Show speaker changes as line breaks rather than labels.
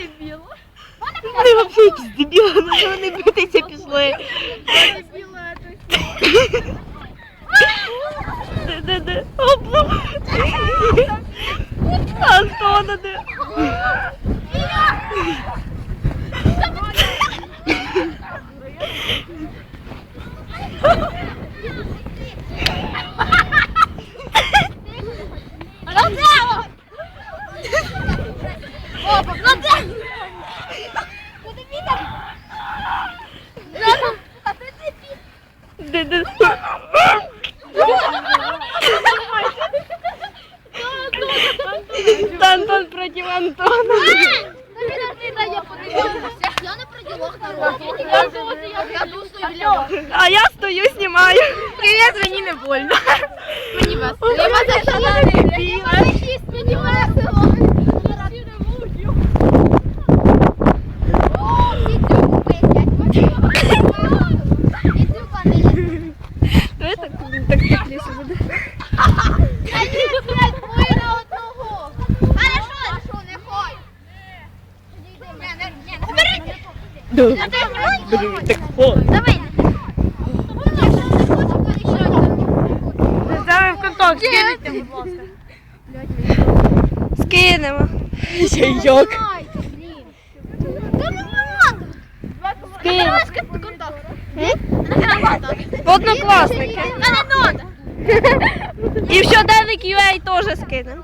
öyle diyorlar. Вони вообще якісь дебіли, вони битися пішли. Вони біла Де-де-де, облом.
Антона, де? Розево! Опа, Де- де- Антон проти Антона.
Я не про ділок Я
А я стою, знімаю. Привіт, мені не больно.
Мені вас
Так.
Давай.
Зараз в контакт скинете, будь ласка. Скинемо. Як? Скинемо.
контакт.
Однокласники. І в щоденник UA теж скинемо.